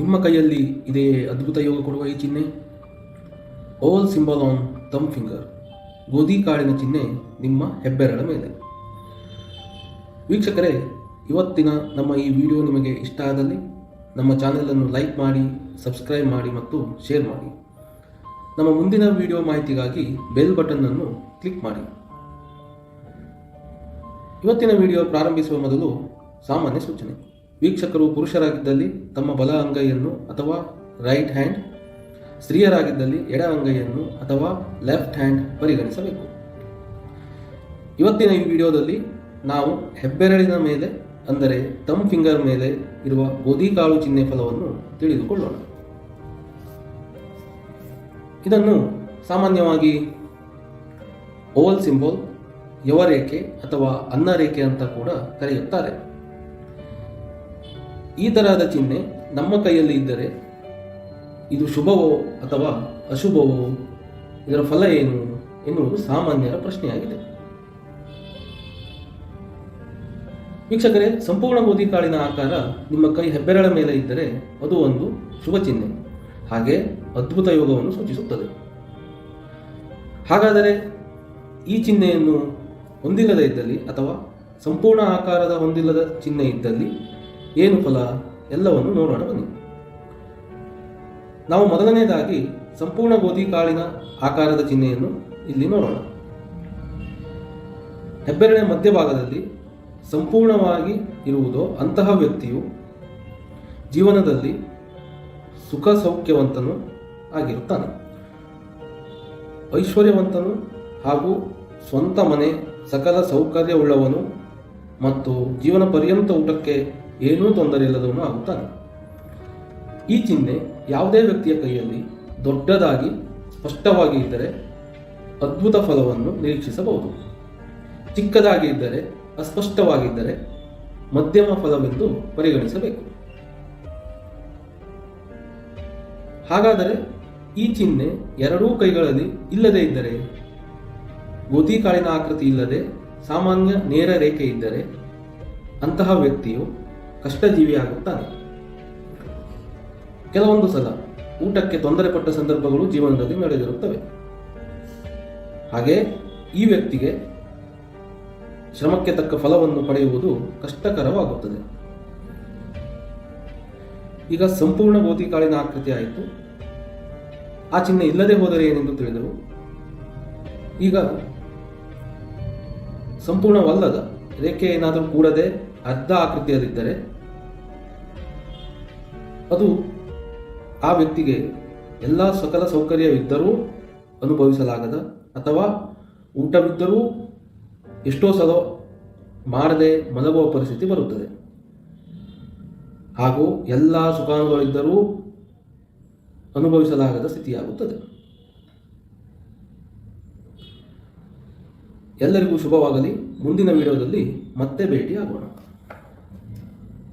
ನಿಮ್ಮ ಕೈಯಲ್ಲಿ ಇದೇ ಅದ್ಭುತ ಯೋಗ ಕೊಡುವ ಈ ಚಿಹ್ನೆ? All symbol on thumb finger ಗೋಧಿ ಕಾಳಿನ ಚಿಹ್ನೆ ನಿಮ್ಮ ಹೆಬ್ಬೆರಳ ಮೇಲೆ. ವೀಕ್ಷಕರೇ, ಇವತ್ತಿನ ನಮ್ಮ ಈ ವಿಡಿಯೋ ನಿಮಗೆ ಇಷ್ಟ ಆದಲ್ಲಿ ನಮ್ಮ ಚಾನೆಲನ್ನು ಲೈಕ್ ಮಾಡಿ, ಸಬ್ಸ್ಕ್ರೈಬ್ ಮಾಡಿ ಮತ್ತು ಶೇರ್ ಮಾಡಿ. ನಮ್ಮ ಮುಂದಿನ ವಿಡಿಯೋ ಮಾಹಿತಿಗಾಗಿ ಬೆಲ್ ಬಟನ್ ಅನ್ನು ಕ್ಲಿಕ್ ಮಾಡಿ. ಇವತ್ತಿನ ವಿಡಿಯೋ ಪ್ರಾರಂಭಿಸುವ ಮೊದಲು ಸಾಮಾನ್ಯ ಸೂಚನೆ. ವೀಕ್ಷಕರು ಪುರುಷರಾಗಿದ್ದಲ್ಲಿ ತಮ್ಮ ಬಲ ಅಂಗೈಯನ್ನು ಅಥವಾ ರೈಟ್ ಹ್ಯಾಂಡ್ ಸ್ತ್ರೀಯರಾಗಿದ್ದಲ್ಲಿ ಎಡ ಅಂಗೈಯನ್ನು ಅಥವಾ ಲೆಫ್ಟ್ ಹ್ಯಾಂಡ್ ಪರಿಗಣಿಸಬೇಕು. ಇವತ್ತಿನ ಈ ವಿಡಿಯೋದಲ್ಲಿ ನಾವು ಹೆಬ್ಬೆರಳಿನ ಮೇಲೆ, ಅಂದರೆ ತಮ್ ಫಿಂಗರ್ ಮೇಲೆ ಇರುವ ಗೋಧಿ ಕಾಳು ಚಿಹ್ನೆ ಫಲವನ್ನು ತಿಳಿದುಕೊಳ್ಳೋಣ. ಇದನ್ನು ಸಾಮಾನ್ಯವಾಗಿ ಓವಲ್ ಸಿಂಬಲ್ ಯವರೇಖೆ ಅಥವಾ ಅನ್ನರೇಖೆ ಅಂತ ಕೂಡ ಕರೆಯುತ್ತಾರೆ. ಈ ತರಹದ ಚಿಹ್ನೆ ನಮ್ಮ ಕೈಯಲ್ಲಿ ಇದ್ದರೆ ಇದು ಶುಭವೋ ಅಥವಾ ಅಶುಭವೋ? ಇದರ ಫಲ ಏನು ಎನ್ನುವುದು ಸಾಮಾನ್ಯರ ಪ್ರಶ್ನೆಯಾಗಿದೆ. ವೀಕ್ಷಕರೇ, ಸಂಪೂರ್ಣ ಗೋಧಿ ಕಾಳಿನ ಆಕಾರ ನಿಮ್ಮ ಕೈ ಹೆಬ್ಬೆರಳ ಮೇಲೆ ಇದ್ದರೆ ಅದು ಒಂದು ಶುಭ ಚಿಹ್ನೆ. ಹಾಗೆ ಅದ್ಭುತ ಯೋಗವನ್ನು ಸೂಚಿಸುತ್ತದೆ. ಹಾಗಾದರೆ ಈ ಚಿಹ್ನೆಯನ್ನು ಹೊಂದಿಲ್ಲದ ಇದ್ದಲ್ಲಿ ಅಥವಾ ಸಂಪೂರ್ಣ ಆಕಾರದ ಹೊಂದಿಲ್ಲದ ಚಿಹ್ನೆ ಇದ್ದಲ್ಲಿ ಏನು ಫಲ? ಎಲ್ಲವನ್ನು ನೋಡೋಣ ಬನ್ನಿ. ನಾವು ಮೊದಲನೇದಾಗಿ ಸಂಪೂರ್ಣ ಗೋಧಿ ಕಾಳಿನ ಆಕಾರದ ಚಿಹ್ನೆಯನ್ನು ಇಲ್ಲಿ ನೋಡೋಣ. ಹೆಬ್ಬೆರಳೆ ಮಧ್ಯಭಾಗದಲ್ಲಿ ಸಂಪೂರ್ಣವಾಗಿ ಇರುವುದೋ ಅಂತಹ ವ್ಯಕ್ತಿಯು ಜೀವನದಲ್ಲಿ ಸುಖ ಸೌಖ್ಯವಂತನು ಆಗಿರುತ್ತಾನೆ. ಐಶ್ವರ್ಯವಂತನು ಹಾಗೂ ಸ್ವಂತ ಮನೆ, ಸಕಲ ಸೌಕರ್ಯವುಳ್ಳವನು ಮತ್ತು ಜೀವನ ಪರ್ಯಂತ ಊಟಕ್ಕೆ ಏನೂ ತೊಂದರೆ ಇಲ್ಲದವನು ಆಗುತ್ತಾನೆ. ಈ ಚಿಹ್ನೆ ಯಾವುದೇ ವ್ಯಕ್ತಿಯ ಕೈಯಲ್ಲಿ ದೊಡ್ಡದಾಗಿ ಸ್ಪಷ್ಟವಾಗಿ ಇದ್ದರೆ ಅದ್ಭುತ ಫಲವನ್ನು ನಿರೀಕ್ಷಿಸಬಹುದು. ಚಿಕ್ಕದಾಗಿ ಇದ್ದರೆ ಅಸ್ಪಷ್ಟವಾಗಿದ್ದರೆ ಮಧ್ಯಮ ಫಲವೆಂದು ಪರಿಗಣಿಸಬೇಕು. ಹಾಗಾದರೆ ಈ ಚಿಹ್ನೆ ಎರಡೂ ಕೈಗಳಲ್ಲಿ ಇಲ್ಲದೇ ಇದ್ದರೆ, ಗೋಧಿ ಕಾಳಿನ ಆಕೃತಿ ಇಲ್ಲದೆ ಸಾಮಾನ್ಯ ನೇರ ರೇಖೆ ಇದ್ದರೆ ಅಂತಹ ವ್ಯಕ್ತಿಯು ಕಷ್ಟಜೀವಿಯಾಗುತ್ತಾನೆ ಕೆಲವೊಂದು ಸಲ ಊಟಕ್ಕೆ ತೊಂದರೆ ಪಟ್ಟ ಸಂದರ್ಭಗಳು ಜೀವನದಲ್ಲಿ ನಡೆದಿರುತ್ತವೆ. ಹಾಗೆ ಈ ವ್ಯಕ್ತಿಗೆ ಶ್ರಮಕ್ಕೆ ತಕ್ಕ ಫಲವನ್ನು ಪಡೆಯುವುದು ಕಷ್ಟಕರವಾಗುತ್ತದೆ. ಈಗ ಸಂಪೂರ್ಣ ಗೋತಿಕಾಳಿನ ಆಕೃತಿ ಆಯಿತು. ಆ ಚಿಹ್ನೆ ಇಲ್ಲದೆ ಹೋದರೆ ಏನೆಂದು ತಿಳಿದರು? ಈಗ ಸಂಪೂರ್ಣವಲ್ಲದ ರೇಖೆ ಏನಾದರೂ ಕೂಡದೆ ಅರ್ಧ ಆಕೃತಿಯಲ್ಲಿದ್ದರೆ ಅದು ಆ ವ್ಯಕ್ತಿಗೆ ಎಲ್ಲ ಸಕಲ ಸೌಕರ್ಯವಿದ್ದರೂ ಅನುಭವಿಸಲಾಗದ ಅಥವಾ ಊಟವಿದ್ದರೂ ಎಷ್ಟೋ ಸಲ ಮಾಡದೆ ಮಲಗುವ ಪರಿಸ್ಥಿತಿ ಬರುತ್ತದೆ. ಹಾಗೂ ಎಲ್ಲ ಸುಖಾನುಗಳಿದ್ದರೂ ಅನುಭವಿಸಲಾಗದ ಸ್ಥಿತಿಯಾಗುತ್ತದೆ. ಎಲ್ಲರಿಗೂ ಶುಭವಾಗಲಿ. ಮುಂದಿನ ವಿಡಿಯೋದಲ್ಲಿ ಮತ್ತೆ ಭೇಟಿಯಾಗೋಣ.